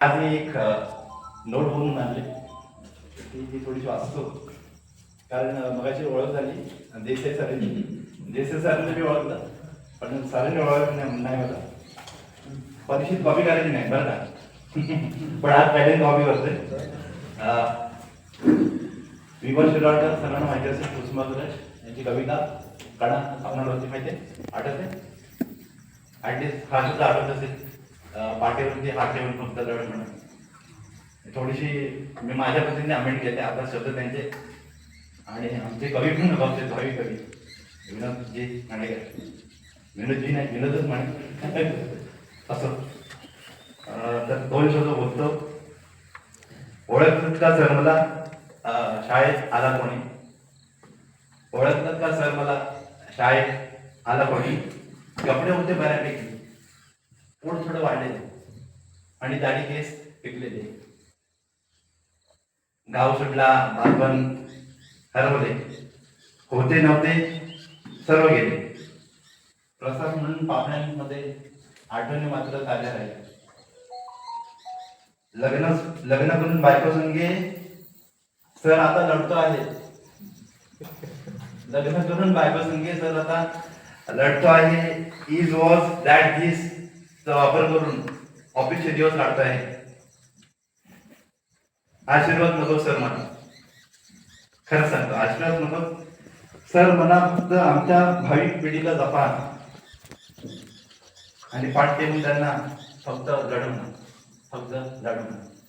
आज मी एक नोट बनवून आणली. ती ती थोडीशी वाचतो. कारण मगाची ओळख झाली. देसाई सरांची. देसाई सरांनी मी ओळखलं. पण सरांनी ओळख नाही नाही मला परीक्षेत कॉपी करायची नाही बरं का? पण आज पहिल्यांदा कॉपी करतोय. विमर्श विमल शिरवाडकर सरांना माहिती असेल कुसुमाग्रज यांची कविता. कणा आपणाला होती माहिती आहे? आठवते? ॲटलीस्ट हा सुद्धा आठवत असेल. पाठीवरती हात ठेवून फक्त लढ म्हणून. थोडीशी मी माझ्या पद्धतीने अमेंट केले आता शब्द त्यांचे आणि आमचे कवी पण भावते भावी कवी. विनोदजी मांडेकर विनोदजी नाही विनोदच म्हणे. असं. तर दोन शब्द बोलतो. ओळखत का सर मला शाळेत आला कोणी. ओळखतात का सर मला शाळेत आला कोणी. कपडे होते बऱ्यापैकी. पोट थोडं वाढलेले आणि दाढी केस पिकलेले. गाव सुटला बालपण हरवले. होते नव्हते सर्व गेले. प्रसाद म्हणून पाहुण्यांमध्ये आठवणी मात्र ताज्या राहिल्या. लग्न लग्न करून बायको संगे सर आता लढतो आहे. लग्न करून बायको संगे सर आता लढतो आहे. इज वॉज दॅट दिस चा वापर करून ऑफिसचे दिवस काढताय. आशीर्वाद नको सर मला. खरं सांगतो आशीर्वाद नको. सर मला फक्त आमच्या भावी पिढीला जपा. आणि पाठ देऊन त्यांना फक्त लढवणं फक्त लढवणं.